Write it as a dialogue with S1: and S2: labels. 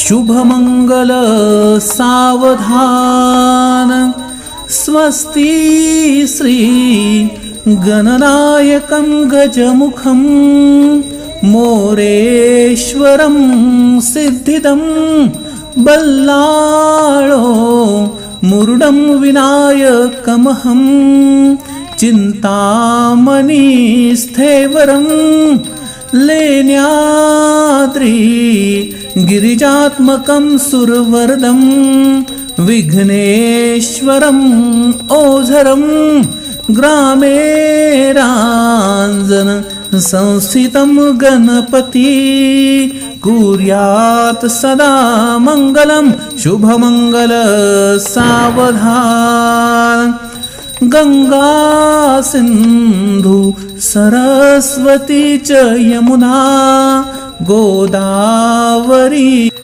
S1: शुभमङ्गल सावधान। स्वस्ति श्री गणनायकं गजमुखं मोरेश्वरं सिद्धिदं बल्लाळो मुरुडं विनायकमहं चिन्तामणिस्थेवरं लेन्याद्रि गिरिजात्मकं सुरवरदं विघ्नेश्वरम् ओझरं ग्रामे राञ्जन संस्थितं गणपती। कुर्यात् सदा मङ्गलं शुभमङ्गल सावधान। गङ्गा सिन्धु सरस्वती च यमुना गोदावरी